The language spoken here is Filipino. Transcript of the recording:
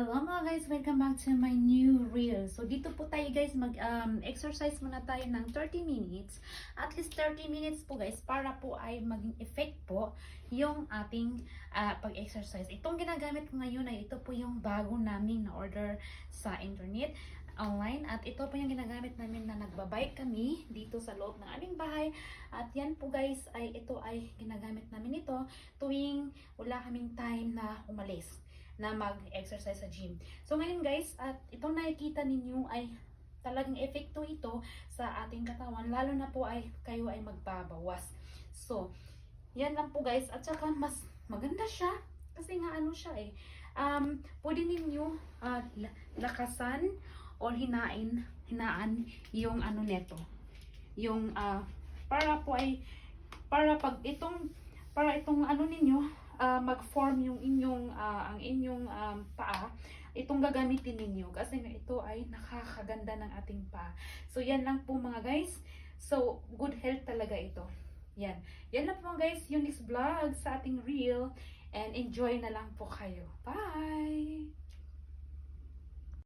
Hello mga guys! Welcome back to my new reel. So dito po tayo guys mag-exercise muna tayo ng 30 minutes. At least 30 minutes po guys para po ay maging effect po yung ating ah, pag-exercise. Itong ginagamit ko ngayon ay ito po yung bago naming na-order sa internet online at ito po yung ginagamit namin na nagbabike kami dito sa loob ng aming bahay at yan po guys ay ito ay ginagamit namin ito tuwing wala kaming time na umalis na mag-exercise sa gym. So ngayon guys, at itong nakikita ninyo ay talagang epekto ito sa ating katawan, lalo na po ay kayo ay magbabawas. So, yan lang po guys. At saka mas maganda siya kasi nga ano siya eh. Um, pwede ninyo la- lakasan or hinain, hinaan yung ano neto. Yung ah, para po ay para pag itong para itong ano ninyo ah, mag-form yung inyong ah, ang inyong um, paa itong gagamitin ninyo kasi ito ay nakakaganda ng ating paa. So yan lang po mga guys. So good health talaga ito. Yan. Yan lang po mga guys yung next vlog sa ating reel and enjoy na lang po kayo. Bye!